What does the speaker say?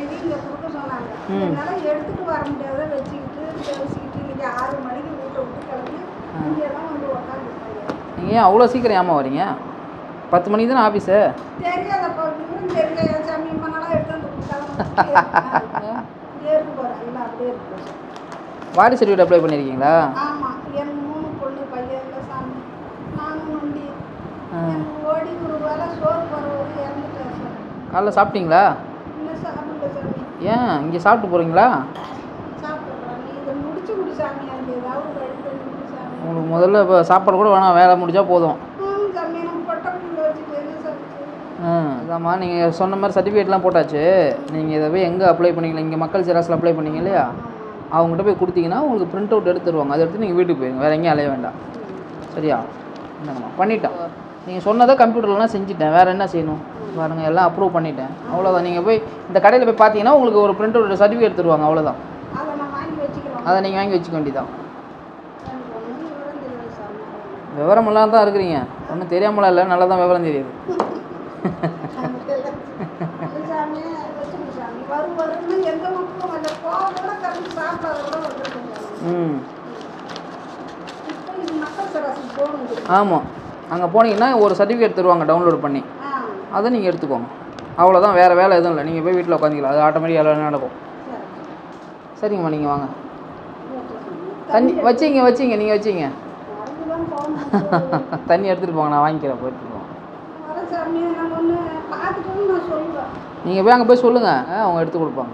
எழுதி இங்கே கொடுக்க சொன்னாங்க. என்னால் எடுத்துட்டு வர முடியாத வச்சுக்கிட்டு பேசிக்கிட்டு இன்னைக்கு ஆறு மணிக்கு வீட்டை விட்டு கிளம்பி இங்கே தான் வந்து உட்காந்துருக்காங்க நீங்கள் ஏன் அவ்வளோ சீக்கிரம் ஏமா வரீங்க? பத்து மணிக்கு தானே ஆஃபீஸு தெரியாதப்பா இன்னும் தெரியல சாமி இம்மனாலாம் எடுத்து வந்து கொடுத்தாங்க அப்படியே இருக்கு சர்டிஃபிகேட் அப்ளை பண்ணியிருக்கீங்களா ஆமாம் என் மூணு பொண்ணு பையன் இல்லை சாமி. நானும் நொண்டி. ஆ. எனக்கு ஓடி ஒரு வேலை சோறு போகிறவரு இறந்துட்டேன் சார் காலைல சாப்பிட்டீங்களா? ஏன்? இங்கே சாப்பிட்டு போகிறீங்களா உங்களுக்கு முதல்ல இப்போ சாப்பாடு கூட வேணாம் வேலை முடிஞ்சா போதும். ஆ அதாம்மா நீங்கள் சொன்ன மாதிரி சர்டிஃபிகேட்லாம் போட்டாச்சு. நீங்கள் இதை போய் எங்கே அப்ளை பண்ணிக்கலாம் இங்கே மக்கள் ஜெராக்ஸில் அப்ளை பண்ணிங்க இல்லையா? அவங்ககிட்ட போய் கொடுத்தீங்கன்னா உங்களுக்கு பிரிண்ட் அவுட் எடுத்துருவாங்க. அதை எடுத்து நீங்கள் வீட்டுக்கு போயிருங்க. வேறு எங்கேயும் அலைய வேண்டாம். சரியா? என்னங்கம்மா பண்ணிட்டோம். நீங்கள் சொன்னதை கம்ப்யூட்டர்லாம் செஞ்சுட்டேன். வேறு என்ன செய்யணும்? பாருங்கள் எல்லாம் அப்ரூவ் பண்ணிட்டேன். அவ்வளோதான் நீங்கள் போய் இந்த கடையில் போய் பார்த்தீங்கன்னா உங்களுக்கு ஒரு பிரிண்ட் அவுட் சர்டிஃபிகேட் தருவாங்க அவ்வளோதான் அதை நீங்கள் வாங்கி வச்சுக்க வேண்டியதான் விவரமெல்லாம் தான் இருக்கிறீங்க. ஒன்றும் தெரியாமலாம் இல்லை. நல்லா தான் விவரம் தெரியுது. ம். ஆமாம் அங்கே போனீங்கன்னா ஒரு சர்டிஃபிகேட் தருவாங்க டவுன்லோட் பண்ணி. அதை நீங்கள் எடுத்துக்கோங்க. அவ்வளோதான் வேறு வேலை எதுவும் இல்லை. நீங்கள் போய் வீட்டில் உட்காந்துக்கலாம் அது ஆட்டோமேட்டிக்காக எல்லாம் நடக்கும். சரி சரிங்கம்மா நீங்கள் வாங்க. தண்ணி வச்சிங்க வச்சிங்க நீங்கள் வச்சிங்க. தண்ணி எடுத்துகிட்டு போங்க நான் வாங்கிக்கிறேன் போயிட்டு நீங்கள் போய் அங்கே போய் சொல்லுங்கள் அவங்க எடுத்து கொடுப்பாங்க.